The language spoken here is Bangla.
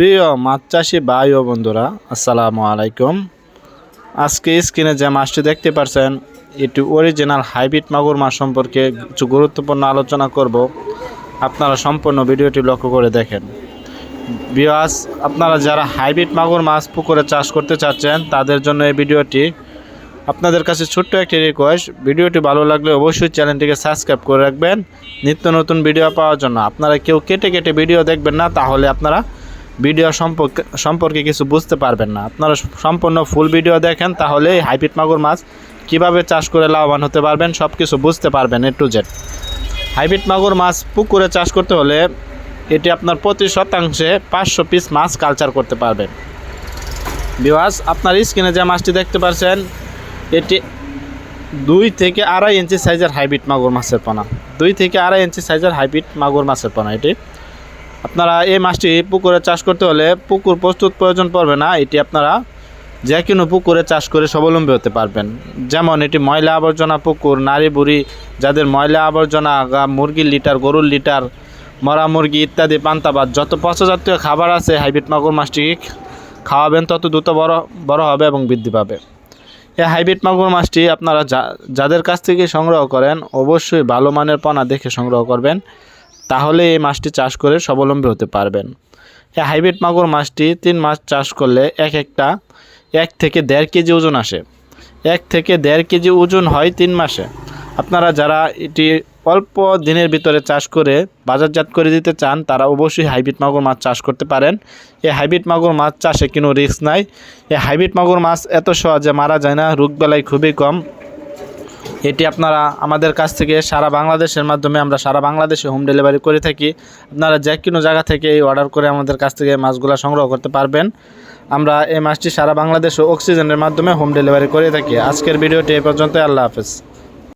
প্রিয় মাছ চাষি ভাই ও বন্ধুরা, আসসালামু আলাইকুম। আজকে স্ক্রিনে যে মাছটি দেখতে পারছেন, এটি অরিজিনাল হাইব্রিড মাগুর মাছ সম্পর্কে কিছু গুরুত্বপূর্ণ আলোচনা করব। আপনারা সম্পূর্ণ ভিডিওটি লক্ষ্য করে দেখেন। বিয়াস আপনারা যারা হাইব্রিড মাগুর মাছ পুকুরে চাষ করতে চাচ্ছেন, তাদের জন্য এই ভিডিওটি আপনাদের কাছে ছোট্ট একটি রিকোয়েস্ট ভিডিওটি ভালো লাগলে অবশ্যই চ্যানেলটিকে সাবস্ক্রাইব করে রাখবেন। নিত্য নতুন ভিডিও পাওয়ার জন্য। আপনারা কেউ কেটে কেটে ভিডিও দেখবেন না, তাহলে আপনারা ভিডিও সম্পর্কে সম্পর্কে কিছু বুঝতে পারবেন না। আপনারা সম্পূর্ণ ফুল ভিডিও দেখেন, তাহলে এই হাইব্রিড মাগুর মাছ কীভাবে চাষ করে লাভবান হতে পারবেন সব কিছু বুঝতে পারবেন এ টু জেড হাইব্রিড মাগুর মাছ পুকুরে চাষ করতে হলে এটি আপনার প্রতি শতাংশে পাঁচশো পিস মাছ কালচার করতে পারবেন বিওয়াস আপনার স্ক্রিনে যে মাছটি দেখতে পাচ্ছেন, এটি দুই থেকে আড়াই ইঞ্চি সাইজের হাইব্রিড মাগুর মাছের পোনা। দুই থেকে আড়াই ইঞ্চি সাইজের হাইব্রিড মাগুর মাছের পোনা এটি। আপনারা এই মাছটি পুকুরে চাষ করতে হলে পুকুর প্রস্তুত প্রয়োজন পড়বে না। এটি আপনারা যে কোনো পুকুরে চাষ করে স্বাবলম্বী হতে পারবেন। যেমন এটি ময়লা আবর্জনা পুকুর, নারী বুড়ি যাদের ময়লা আবর্জনা মুরগির লিটার, গরুর লিটার, মরা মুরগি ইত্যাদি পান্তাবাদ যত পচজাতীয় খাবার আছে, হাইব্রিড মাগুর মাছটি খাওয়াবেন, তত দ্রুত বড় বড় হবে এবং বৃদ্ধি পাবে। এই হাইব্রিড মাগুর মাছটি আপনারা যাদের কাছ থেকে সংগ্রহ করেন, অবশ্যই ভালো মানের পোনা দেখে সংগ্রহ করবেন। তাহলে এই মাছটি চাষ করে স্বাবলম্বী হতে পারবেন। এই হাইব্রিড মাগুর মাছটি তিন মাস চাষ করলে এক একটা এক থেকে দেড় কেজি ওজন আসে। এক থেকে দেড় কেজি ওজন হয় তিন মাসে। আপনারা যারা এটি অল্প দিনের ভিতরে চাষ করে বাজারজাত করে দিতে চান, তারা অবশ্যই হাইব্রিড মাগুর মাছ চাষ করতে পারেন। এই হাইব্রিড মাগুর মাছ চাষে কোনো রিস্ক নাই। এই হাইব্রিড মাগুর মাছ এত সহজে মারা যায় না রোগবেলায় খুবই কম। এটি আপনারা আমাদের কাছ থেকে সারা বাংলাদেশের মাধ্যমে আমরা সারা বাংলাদেশে হোম ডেলিভারি করে থাকি। আপনারা যে কোনো জায়গা থেকে এই অর্ডার করে আমাদের কাছ থেকে মাছগুলো সংগ্রহ করতে পারবেন। আমরা এই মাছটি সারা বাংলাদেশে অক্সিজেনের মাধ্যমে হোম ডেলিভারি করে থাকি। আজকের ভিডিওটি এ পর্যন্ত আল্লাহ হাফেজ।